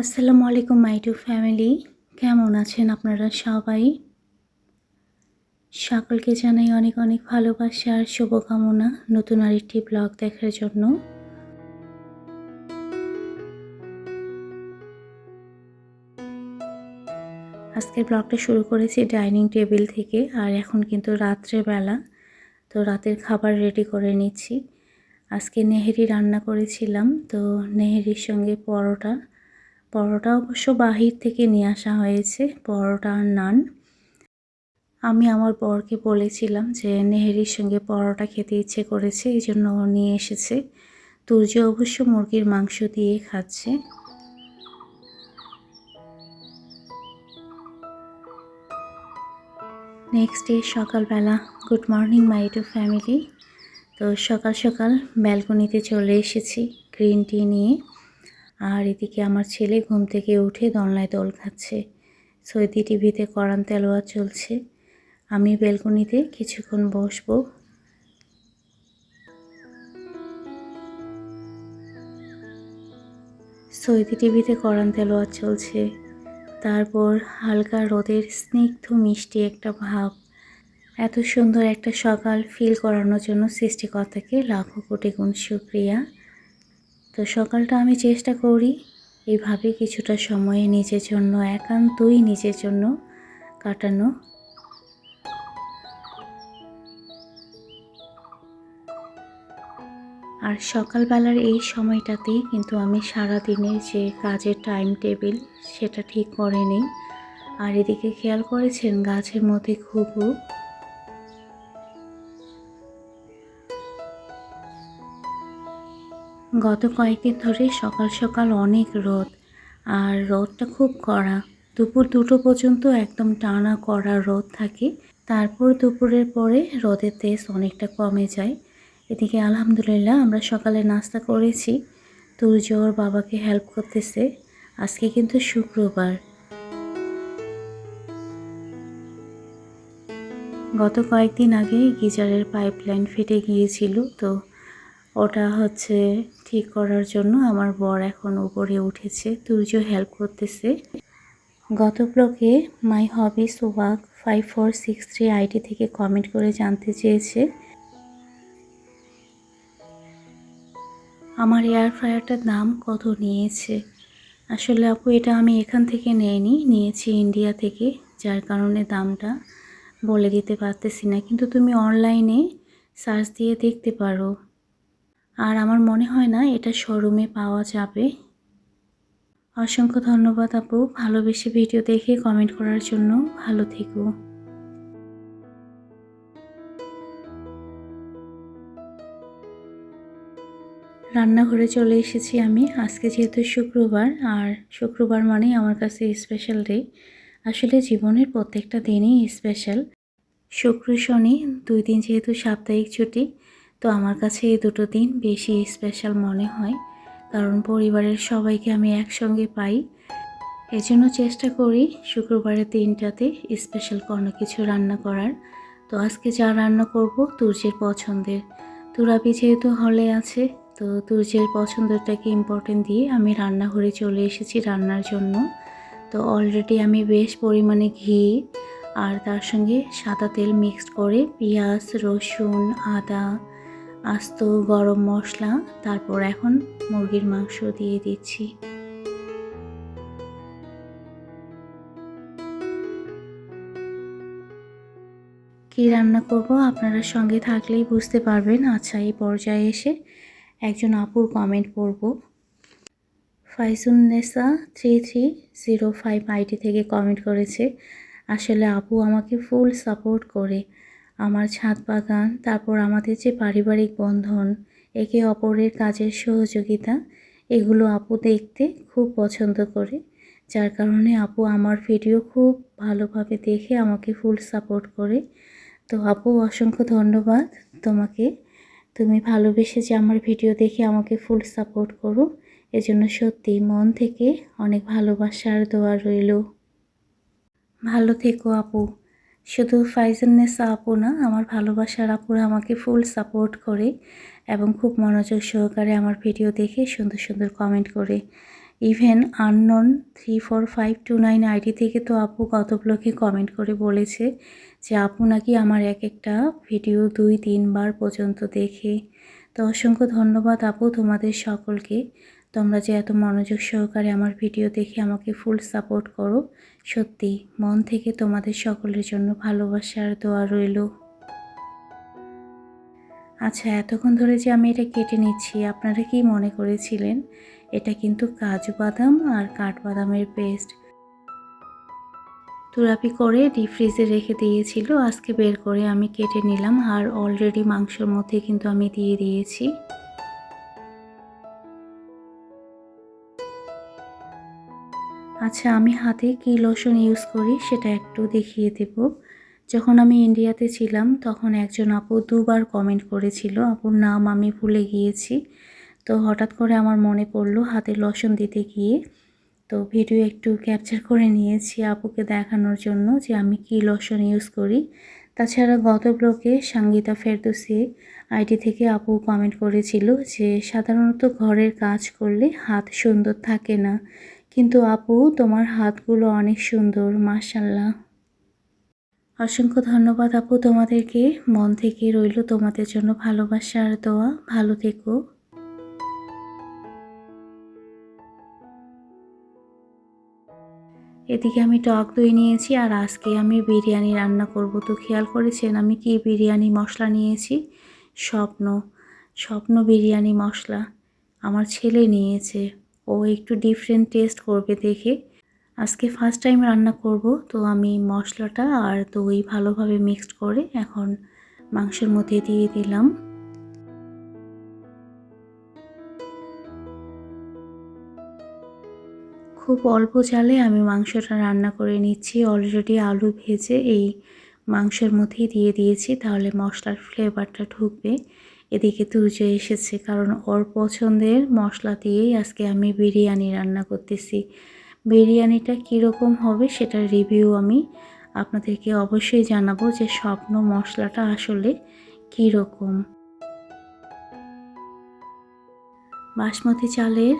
আসসালামু আলাইকুম, মাই two family. কেমন আছেন আপনারা সবাই? সকলকে জানাই অনেক অনেক ভালোবাসা আর শুভকামনা নতুন আরেকটি ব্লগ দেখার জন্য। আজকের ব্লগটা শুরু করেছি ডাইনিং টেবিল থেকে, আর এখন কিন্তু রাত্রেবেলা তো রাতের খাবার রেডি করে নিচ্ছি। আজকে নেহেরি রান্না করেছিলাম, তো নেহেরির সঙ্গে পরোটা পরোটা অবশ্য বাহির থেকে নিয়ে আসা হয়েছে, পরোটা আর নান। আমি আমার বরকে বলেছিলাম যে নেহেরির সঙ্গে পরোটা খেতে ইচ্ছে করেছে, এই জন্য নিয়ে এসেছে। তুর্য অবশ্য মুরগির মাংস দিয়ে খাচ্ছে। নেক্সট ডে সকালবেলা good morning my two family তো সকাল সকাল ব্যালকনিতে চলে এসেছি গ্রিন টি নিয়ে। আর এদিকে আমার ছেলে ঘুম থেকে উঠে দনলায় দোল খাচ্ছে। সৈদি টিভিতে করান তেলোয়া চলছে। আমি বেলকনিতে কিছুক্ষণ বসবো। সৈদি টিভিতে করান তেলোয়া চলছে। তারপর হালকা রোদের স্নিগ্ধ মিষ্টি একটা ভাব। এত সুন্দর একটা সকাল ফিল করানোর জন্য সৃষ্টিকর্তাকে লাখো কোটি গুণ শুক্রিয়া। তো সকালটা আমি চেষ্টা করি এইভাবে কিছুটা সময়ে নিজের জন্য, একান্তই নিজের জন্য কাটানো। আর সকালবেলার এই সময়টাতেই কিন্তু আমি সারা দিনের যে কাজের টাইম টেবিল সেটা ঠিক করে নিই। আর এদিকে খেয়াল করেছেন, গাছের মধ্যে খুবও গত কয়েকদিন ধরে সকাল সকাল অনেক রোদ, আর রোদটা খুব কড়া। দুপুর দুটো পর্যন্ত একদম টানা কড়া রোদ থাকে। তারপর দুপুরের পরে রোদের তেজ অনেকটা কমে যায়। এদিকে আলহামদুলিল্লাহ আমরা সকালে নাস্তা করেছি। তুর্য ওর বাবাকে হেল্প করতেছে। আজকে কিন্তু শুক্রবার। গত কয়েকদিন আগে গিজারের পাইপলাইন ফেটে গিয়েছিল। তো ওটা হচ্ছে ঠিক করার জন্য আমার বর এখন উপরে উঠেছে তুর্য হেল্প করতেছে। গত ব্লকে my hobbies walk five four six three ID থেকে কমেন্ট করে জানতে চেয়েছে। আমার এয়ার ফ্রায়ারটার দাম কত নিয়েছে? আসলে আপু, এটা আমি এখান থেকে নেইনি, নিয়েছি ইন্ডিয়া থেকে, যার কারণে দামটা বলে দিতে পারতেছি না। কিন্তু তুমি অনলাইনে সার্চ দিয়ে দেখতে পারো। আর আমার মনে হয় না এটা শোরুমে পাওয়া যাবে। অসংখ্য ধন্যবাদ আপু। ভালোবেসে ভিডিও দেখে কমেন্ট করার জন্য। ভালো থেকো। রান্নাঘরে চলে এসেছি আমি। আজকে যেহেতু শুক্রবার, আর শুক্রবার মানে আমার কাছে স্পেশাল ডে আসলে জীবনের প্রত্যেকটা দিনই স্পেশাল শুক্র, শনি দুই দিন যেহেতু সাপ্তাহিক ছুটি তো আমার কাছে এই দুটো দিন বেশি স্পেশাল মনে হয়, কারণ পরিবারের সবাইকে আমি একসঙ্গে পাই। এজন্য চেষ্টা করি শুক্রবারের দিনটাতে স্পেশাল কোনো কিছু রান্না করার। তো আজকে যা রান্না করব তুর্যের পছন্দের। তুরাবি যেহেতু হলে আছে, তো তুর্যের পছন্দটাকে ইম্পর্টেন্ট দিয়ে আমি রান্নাঘরে চলে এসেছি রান্নার জন্য। তো অলরেডি আমি বেশ পরিমাণে ঘি আর তার সঙ্গে সাদা তেল মিক্সড করে পেঁয়াজ, রসুন, আদা আস্ত গরম মশলা, তারপর এখন মুরগির মাংস দিয়ে দিচ্ছি। কি রান্না করব? আপনারা সঙ্গে থাকলেই বুঝতে পারবেন। আচ্ছা এই পর্যায়ে এসে একজন আপুর কমেন্ট পড়ব। Faizunnesa three three zero five ID থেকে কমেন্ট করেছে। আসলে আপু আমাকে ফুল সাপোর্ট করে। আমার ছাদ বাগান, তারপর আমাদের যে পারিবারিক বন্ধন, একে অপরের কাজের সহযোগিতা, এগুলো আপু দেখতে খুব পছন্দ করে। যার কারণে আপু আমার ভিডিও খুব ভালোভাবে দেখে আমাকে ফুল সাপোর্ট করে। তো আপু, অসংখ্য ধন্যবাদ তোমাকে। তুমি ভালোবেসে যে আমার ভিডিও দেখে আমাকে ফুল সাপোর্ট করো, এজন্য সত্যি মন থেকে অনেক ভালোবাসার দোয়া রইল। ভালো থেকো আপু। শুধু ফাইজান্নেসা আপু না, আমার ভালোবাসার আপুরা আমাকে ফুল সাপোর্ট করে এবং খুব মনোযোগ সহকারে আমার ভিডিও দেখে সুন্দর সুন্দর কমেন্ট করে। Even unknown three four five two nine ID থেকে তো আপু গত ব্লগে কমেন্ট করে বলেছে যে, আপু নাকি আমার এক একটা ভিডিও দুই, তিনবার পর্যন্ত দেখে। তো অসংখ্য ধন্যবাদ আপু তোমাদের সকলকে। তোমরা যে এত মনোযোগ সহকারে আমার ভিডিও দেখে আমাকে ফুল সাপোর্ট করো, সত্যি মন থেকে তোমাদের সকলের জন্য ভালোবাসার দোয়া রইল। আচ্ছা এতক্ষণ ধরে যে আমি এটা কেটে নিচ্ছি, আপনারা কি মনে করেছিলেন এটা কিন্তু কাজু বাদাম আর কাঠবাদামের পেস্ট তুরাপি করে ডিপ ফ্রিজে রেখে দিয়েছিল, আজকে বের করে আমি কেটে নিলাম আর অলরেডি মাংসর মধ্যে কিন্তু আমি দিয়ে দিয়েছি। আচ্ছা আমি হাতে কী লোশন ইউজ করি সেটা একটু দেখিয়ে দেব। যখন আমি ইন্ডিয়াতে ছিলাম, তখন একজন আপু দুবার কমেন্ট করেছিল, আপুর নাম আমি ভুলে গিয়েছি। তো হঠাৎ করে আমার মনে পড়ল হাতে লোশন দিতে গিয়ে। তো ভিডিও একটু ক্যাপচার করে নিয়েছি আপুকে দেখানোর জন্য যে আমি কী লোশন ইউজ করি। তাছাড়া গত ব্লকে সঙ্গীতা ফেরদৌসি আইডি থেকে আপু কমেন্ট করেছিল যে সাধারণত ঘরের কাজ করলে হাত সুন্দর থাকে না। কিন্তু আপু, তোমার হাতগুলো অনেক সুন্দর মাশাল্লাহ অসংখ্য ধন্যবাদ আপু তোমাদেরকে। মন থেকে রইল তোমাদের জন্য ভালোবাসার দোয়া। ভালো থেকো। এদিকে আমি টক দই নিয়েছি আর আজকে আমি বিরিয়ানি রান্না করব। তো খেয়াল করেছেন আমি কি বিরিয়ানি মশলা নিয়েছি? স্বপ্ন। স্বপ্ন বিরিয়ানি মশলা। আমার ছেলে নিয়েছে। ও একটু ডিফারেন্ট টেস্ট করবে দেখে। আজকে ফার্স্ট টাইম রান্না করব, তো আমি মশলাটা আর দই ভালোভাবে মিক্সড করে এখন মাংসের মধ্যে দিয়ে দিলাম। খুব অল্প চালে আমি মাংসটা রান্না করে নিচ্ছি। অলরেডি আলু ভেজে এই মাংসের মধ্যেই দিয়ে দিয়েছি, তাহলে মশলার ফ্লেভারটা ঢুকবে। এদিকে তুর্য এসেছে, কারণ ওর পছন্দের মশলা দিয়েই আজকে আমি বিরিয়ানি রান্না করতেছি। বিরিয়ানিটা কীরকম হবে সেটার রিভিউ আমি আপনাদেরকে অবশ্যই জানাব যে স্বপ্ন মশলাটা আসলে কীরকম। বাসমতি চালের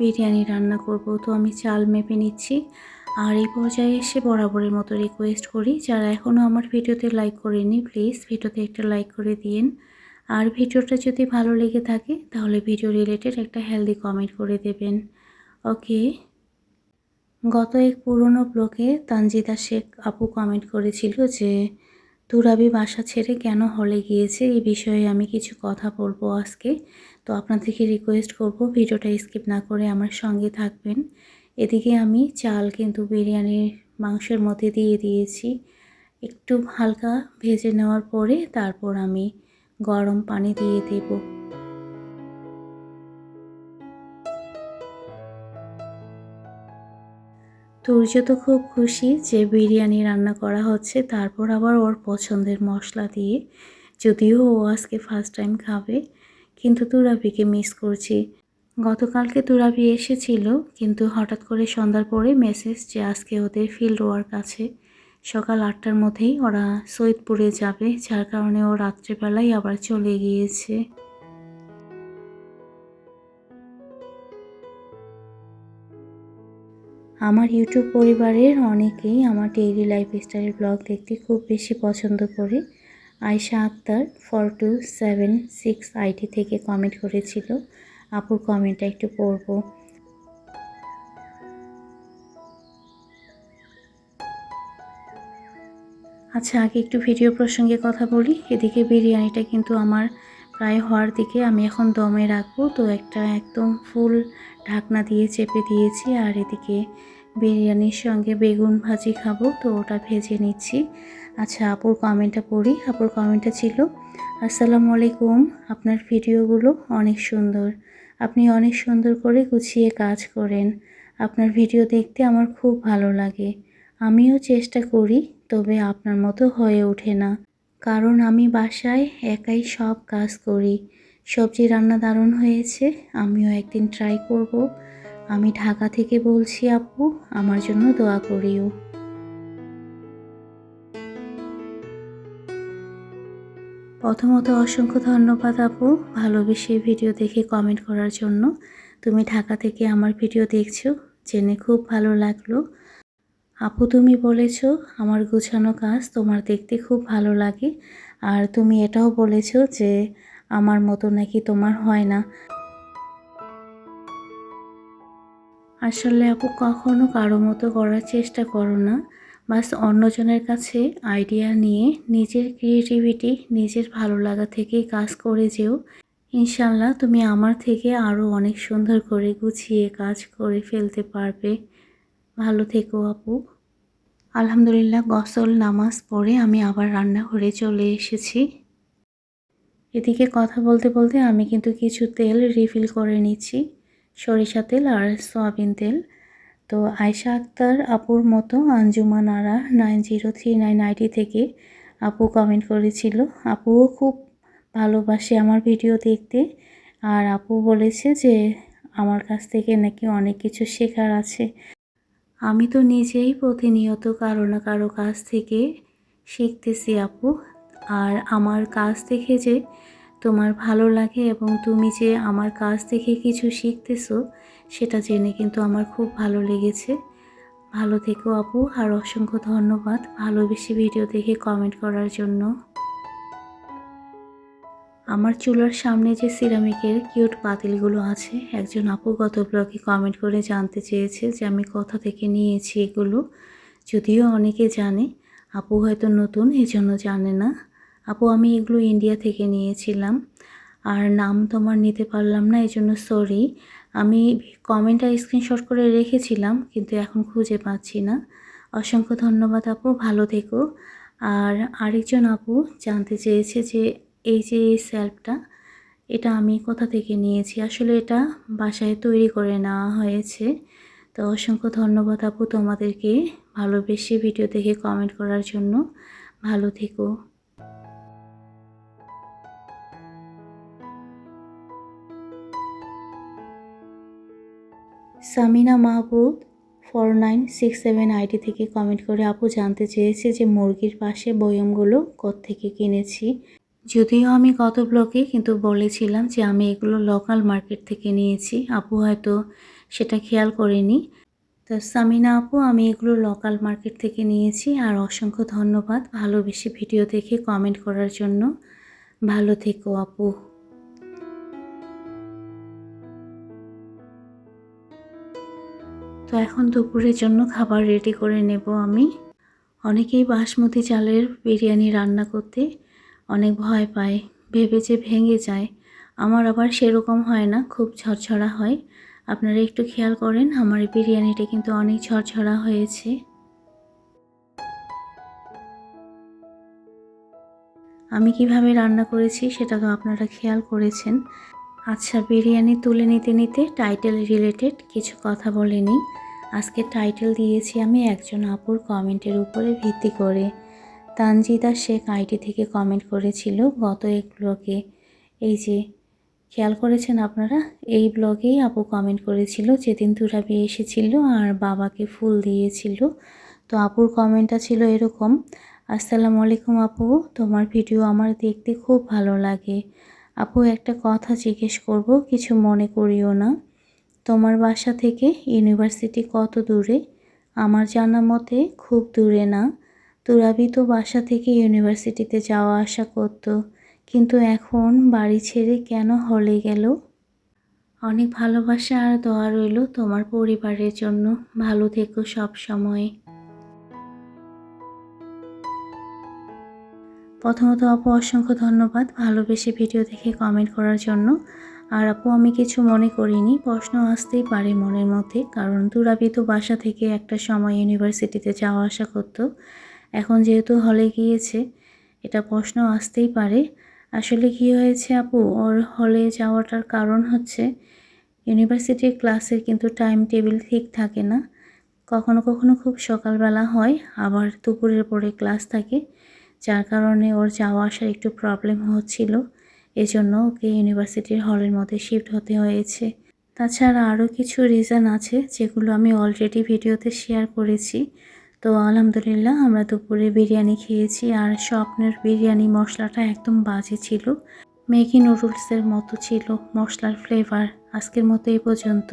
বিরিয়ানি রান্না করব, তো আমি চাল মেপে নিচ্ছি। আর এই পর্যায়ে এসে বরাবরের মতো রিকোয়েস্ট করি, যারা এখনও আমার ভিডিওতে লাইক করেনি প্লিজ ভিডিওতে একটা লাইক করে দিন আর ভিডিওটা যদি ভালো লেগে থাকে, তাহলে ভিডিও রিলেটেড একটা হেলদি কমেন্ট করে দেবেন। ওকে গত এক পুরনো ব্লগে তানজিদা শেখ আপু কমেন্ট করেছিল যে তুরাবি বাসা ছেড়ে কেন হলে গিয়েছে? এই বিষয়ে আমি কিছু কথা বলব আজকে। তো আপনাদেরকে রিকোয়েস্ট করব ভিডিওটা স্কিপ না করে আমার সঙ্গে থাকবেন। এদিকে আমি চাল কিন্তু বিরিয়ানির মাংসের মধ্যে দিয়ে দিয়েছি। একটু হালকা ভেজে নেওয়ার পরে তারপর আমি গরম পানি দিয়ে দেব। তুর্য তো খুব খুশি যে বিরিয়ানি রান্না করা হচ্ছে, তারপর আবার ওর পছন্দের মশলা দিয়ে। যদিও ও আজকে ফার্স্ট টাইম খাবে, কিন্তু তুরাবিকে মিস করছি। গতকালকে তুরাবি এসেছিল, কিন্তু হঠাৎ করে সন্ধ্যার পরে মেসেজ যে আজকে ওদের ফিল্ড ওয়ার্ক আছে। সকাল আটটার মধ্যেই ওরা সৈয়দপুরে যাবে, যার কারণে ও রাত্রেবেলায় আবার চলে গিয়েছে। আমার ইউটিউব পরিবারের অনেকেই আমার ডেইলি লাইফ স্টাইল ব্লগ দেখতে খুব বেশি পছন্দ করে। Ayesha Akter four two seven six ID থেকে কমেন্ট করেছিল। আপুর কমেন্টটা একটু পড়ব। আচ্ছা আগে একটু ভিডিও প্রসঙ্গে কথা বলি। এদিকে বিরিয়ানিটা কিন্তু আমার প্রায় হওয়ার দিকে। আমি এখন দমে রাখব। তো একটা একদম ফুল ঢাকনা দিয়ে চেপে দিয়েছি। আর এদিকে বিরিয়ানির সঙ্গে বেগুন ভাজি খাব। তো ওটা ভেজে নিচ্ছি। আচ্ছা আপুর কমেন্টটা পড়ি। আপুর কমেন্টটা ছিল, আসসালামু আলাইকুম। আপনার ভিডিওগুলো অনেক সুন্দর। আপনি অনেক সুন্দর করে গুছিয়ে কাজ করেন। আপনার ভিডিও দেখতে আমার খুব ভালো লাগে। আমিও চেষ্টা করি, তবে আপনার মতো হয়ে ওঠে না। কারণ আমি বাসায় একাই সব কাজ করি। সবজি রান্না দারুণ হয়েছে, আমিও একদিন ট্রাই করব। আমি ঢাকা থেকে বলছি, আপু, আমার জন্য দোয়া করিও। প্রথমত অসংখ্য ধন্যবাদ, আপু, ভালোবেসে ভিডিও দেখে কমেন্ট করার জন্য। তুমি ঢাকা থেকে আমার ভিডিও দেখছ, জেনে খুব ভালো লাগল। আপু তুমি বলেছ, আমার গুছানো কাজ তোমার দেখতে খুব ভালো লাগে। আর তুমি এটাও বলেছ যে, আমার মতো নাকি তোমার হয় না। আসলে আপু কখনো কারও মতো করার চেষ্টা করো না। বাস অন্যজনের কাছে আইডিয়া নিয়ে নিজের ক্রিয়েটিভিটি নিজের ভালো লাগা থেকেই কাজ করে যেও। ইনশাল্লাহ তুমি আমার থেকে আরও অনেক সুন্দর করে গুছিয়ে কাজ করে ফেলতে পারবে। ভালো থেকো আপু। আলহামদুলিল্লাহ গসল, নামাজ পড়ে আমি আবার রান্নাঘরে চলে এসেছি। এদিকে কথা বলতে বলতে আমি কিন্তু কিছু তেল রিফিল করে নিচ্ছি। সরিষা তেল আর সয়াবিন তেল। তো আয়শা আক্তার আপুর মতো Anjuman Ara nine zero three nine ID থেকে আপু কমেন্ট করেছিল। আপুও খুব ভালোবাসে আমার ভিডিও দেখতে। আর আপু বলেছে যে আমার কাছ থেকে নাকি অনেক কিছু শেখার আছে। আমি তো নিজেই প্রতিনিয়ত কারও না কারও কাছ থেকে শিখতেছি আপু। আর আমার কাজ দেখে যে তোমার ভালো লাগে এবং তুমি যে আমার কাজ থেকে কিছু শিখতেছো, সেটা জেনে কিন্তু আমার খুব ভালো লেগেছে। ভালো থেকো আপু, আর অসংখ্য ধন্যবাদ ভালোবেসে ভিডিও দেখে কমেন্ট করার জন্য। আমার চুলার সামনে যে সিরামিকের কিউট পাতিলগুলো আছে, একজন আপু গত ব্লগে কমেন্ট করে জানতে চেয়েছে যে আমি কোথা থেকে নিয়েছি এগুলো। যদিও অনেকে জানে, আপু হয়তো নতুন, এজন্য জানে না। আপু, আমি এগুলো ইন্ডিয়া থেকে নিয়েছিলাম। আর নাম তোমার নিতে পারলাম না এই জন্য সরি আমি কমেন্টটা স্ক্রিনশট করে রেখেছিলাম, কিন্তু এখন খুঁজে পাচ্ছি না। অসংখ্য ধন্যবাদ আপু, ভালো থেকো। আর আরেকজন আপু জানতে চেয়েছে যে এই যে এই স্যাল্পটা এটা আমি কোথা থেকে নিয়েছি? আসলে এটা বাসায় তৈরি করে নেওয়া হয়েছে। তো অসংখ্য ধন্যবাদ আপু তোমাদেরকে ভালোবেসে ভিডিও দেখে কমেন্ট করার জন্য। ভালো থেকো। Samina Mahbub four nine six seven ID থেকে কমেন্ট করে আপু জানতে চেয়েছে যে মুরগির পাশে বয়মগুলো থেকে কিনেছি। যদিও আমি গত ব্লকে কিন্তু বলেছিলাম যে আমি এগুলো লোকাল মার্কেট থেকে নিয়েছি। আপু হয়তো সেটা খেয়াল করেনি। তো সামিনা আপু, আমি এগুলো লোকাল মার্কেট থেকে নিয়েছি আর অসংখ্য ধন্যবাদ ভালোবেসে ভিডিও দেখে কমেন্ট করার জন্য। ভালো থেকো আপু। তো এখন দুপুরের জন্য খাবার রেডি করে নেব আমি। অনেকেই বাসমতি চালের বিরিয়ানি রান্না করতে। অনেক ভয় পায়, ভেবে যে ভেঙে যায়। আমার আবার সেরকম হয় না, খুব ঝরঝরা হয়। আপনারা একটু খেয়াল করেন, আমার এই বিরিয়ানিটা কিন্তু অনেক ঝরঝরা হয়েছে। আমি কীভাবে রান্না করেছি সেটা তো আপনারা খেয়াল করেছেন। আচ্ছা বিরিয়ানি তুলে নিতে নিতে টাইটেল রিলেটেড কিছু কথা বলে নিই। আজকে টাইটেল দিয়েছি আমি একজন আপুর কমেন্টের উপরে ভিত্তি করে। তানজিদা শেখ আইটি থেকে কমেন্ট করেছিল, গত এক ব্লগে এই যে, খেয়াল করেছেন আপনারা? এই ব্লগেই আপু কমেন্ট করেছিল যেদিন তুরাবি এসেছিল আর বাবাকে ফুল দিয়েছিল। তো আপুর কমেন্টটা ছিল এরকম, আসসালামু আলাইকুম আপু, তোমার ভিডিও আমার দেখতে খুব ভালো লাগে। আপু একটা কথা জিজ্ঞেস করব, কিছু মনে করিও না। তোমার বাসা থেকে ইউনিভার্সিটি কত দূরে? আমার জানা মতে খুব দূরে না। তুরাবি তো বাসা থেকে ইউনিভার্সিটিতে যাওয়া আসা করতো, কিন্তু এখন বাড়ি ছেড়ে কেন হলে গেল? অনেক ভালোবাসা আর দোয়া রইল তোমার পরিবারের জন্য। ভালো থেকো সব সময়। প্রথমত আপু, অসংখ্য ধন্যবাদ ভালোবেসে ভিডিও দেখে কমেন্ট করার জন্য। আর আপু, আমি কিছু মনে করিনি, প্রশ্ন আসতেই পারে মনের মধ্যে, কারণ তুরাবি তো বাসা থেকে একটা সময় ইউনিভার্সিটিতে যাওয়া আসা করতো। এখন যেহেতু হলে গিয়েছে, এটা প্রশ্ন আসতেই পারে। আসলে কি হয়েছে আপু? ওর হলে যাওয়াটার কারণ হচ্ছে ইউনিভার্সিটির ক্লাসের কিন্তু টাইম টেবিল ঠিক থাকে না। কখনো কখনো খুব সকালবেলা হয়, আবার দুপুরের পরে ক্লাস থাকে, যার কারণে ওর যাওয়া আসার একটু প্রবলেম হচ্ছিল। এজন্য ওকে ইউনিভার্সিটির হলের মধ্যে শিফট হতে হয়েছে। তাছাড়া আরও কিছু রিজন আছে, যেগুলো আমি অলরেডি ভিডিওতে শেয়ার করেছি। তো আলহামদুলিল্লাহ আমরা দুপুরে বিরিয়ানি খেয়েছি আর স্বপ্নের বিরিয়ানি মশলাটা একদম বাজে ছিল। ম্যাগি নুডলসের মতো ছিল মশলার ফ্লেভার আজকের মতো এই পর্যন্ত।